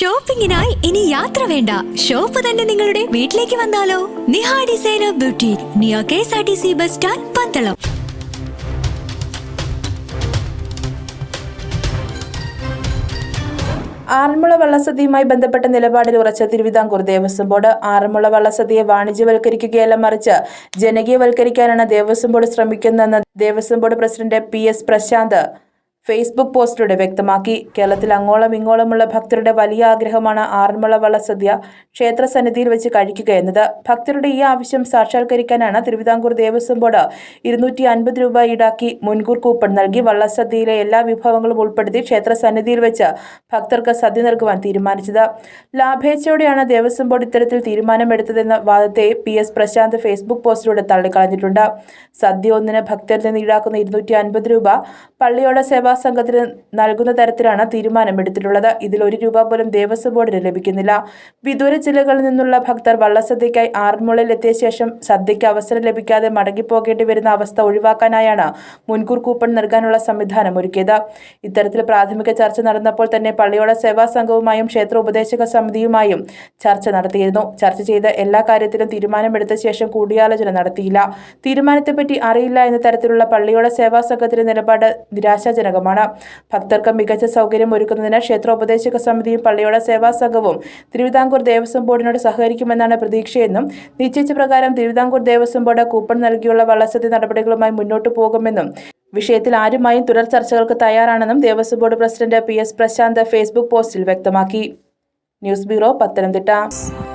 ഷോപ്പിംഗിനായി ഇനി യാത്ര വേണ്ട. ഷോപ്പ് തന്നെ നിങ്ങളുടെ വീട്ടിലേക്ക് വന്നാലോ? നിഹാ ഡിസൈനർ ബ്യൂട്ടി നിയോ K S R T C bus stand Pandalam. Aranmula വള്ളസദ്യയുമായി ബന്ധപ്പെട്ട നിലപാടിൽ ഉറച്ച തിരുവിതാംകൂർ ദേവസ്വം ബോർഡ് ആറന്മുള വള്ളസദ്യയെ വാണിജ്യവൽക്കരിക്കുകയല്ല മറിച്ച് ജനകീയവൽക്കരിക്കാനാണ് ദേവസ്വം ബോർഡ് ശ്രമിക്കുന്നതെന്ന് Devaswom board president P S Prashanth Facebook പോസ്റ്റിലൂടെ വ്യക്തമാക്കി. കേരളത്തിൽ അങ്ങോളം ഇങ്ങോളമുള്ള ഭക്തരുടെ വലിയ ആഗ്രഹമാണ് ആറന്മുള വള്ളസദ്യ ക്ഷേത്ര സന്നിധിയിൽ വെച്ച് കഴിക്കുക എന്നത്. ഭക്തരുടെ ഈ ആവശ്യം സാക്ഷാത്കരിക്കാനാണ് തിരുവിതാംകൂർ ദേവസ്വം ബോർഡ് ഇരുന്നൂറ്റി അൻപത് രൂപ ഈടാക്കി മുൻകൂർ കൂപ്പൺ നൽകി വള്ളസദ്യയിലെ എല്ലാ വിഭവങ്ങളും ഉൾപ്പെടുത്തി ക്ഷേത്ര സന്നിധിയിൽ വെച്ച് ഭക്തർക്ക് സദ്യ നൽകുവാൻ തീരുമാനിച്ചത്. ലാഭേച്ഛയോടെയാണ് ദേവസ്വം ബോർഡ് ഇത്തരത്തിൽ തീരുമാനമെടുത്തതെന്ന വാദത്തെ പി എസ് പ്രശാന്ത് ഫേസ്ബുക്ക് പോസ്റ്റിലൂടെ തള്ളിക്കളഞ്ഞിട്ടുണ്ട്. സദ്യ ഒന്നിന് ഭക്തരിൽ നിന്ന് ഈടാക്കുന്ന ഇരുന്നൂറ്റി അൻപത് രൂപ പള്ളിയോട് സേവാ സംഘത്തിന് നൽകുന്ന തരത്തിലാണ് തീരുമാനമെടുത്തിട്ടുള്ളത്. ഇതിൽ ഒരു രൂപ പോലും ദേവസ്വം ബോർഡിന് ലഭിക്കുന്നില്ല. വിദൂര ജില്ലകളിൽ നിന്നുള്ള ഭക്തർ വള്ളസദ്യയ്ക്കായി ആറന്മുളയിൽ എത്തിയ ശേഷം സദ്യയ്ക്ക് അവസരം ലഭിക്കാതെ മടങ്ങിപ്പോകേണ്ടി വരുന്ന അവസ്ഥ ഒഴിവാക്കാനായാണ് മുൻകൂർ കൂപ്പൺ നൽകാനുള്ള സംവിധാനം ഒരുക്കിയത്. ഇത്തരത്തിൽ പ്രാഥമിക ചർച്ച നടന്നപ്പോൾ തന്നെ പള്ളിയോട സേവാ സംഘവുമായും ക്ഷേത്ര ഉപദേശക സമിതിയുമായും ചർച്ച നടത്തിയിരുന്നു. ചർച്ച ചെയ്ത എല്ലാ കാര്യത്തിലും തീരുമാനമെടുത്ത ശേഷം കൂടിയാലോചന നടത്തിയില്ല. തീരുമാനത്തെപ്പറ്റി അറിയില്ല എന്ന തരത്തിലുള്ള പള്ളിയോട സേവാ സംഘത്തിന്റെ നിലപാട് നിരാശാജനകമാണ് ഭക്തർക്ക് മികച്ച സൗകര്യം ഒരുക്കുന്നതിന് ക്ഷേത്രോപദേശക സമിതിയും പള്ളിയുടെ സേവാ സംഘവും തിരുവിതാംകൂർ ദേവസ്വം ബോർഡിനോട് സഹകരിക്കുമെന്നാണ് പ്രതീക്ഷയെന്നും നിശ്ചയിച്ച പ്രകാരം തിരുവിതാംകൂർ ദേവസ്വം ബോർഡ് കൂപ്പൺ നൽകിയുള്ള വള്ളസദ്യ നടപടികളുമായി മുന്നോട്ടു പോകുമെന്നും വിഷയത്തിൽ ആരുമായും തുടർ ചർച്ചകൾക്ക് തയ്യാറാണെന്നും Devaswom board president P S Prashanth Facebook പോസ്റ്റിൽ വ്യക്തമാക്കി. News bureau Pathanamthitta.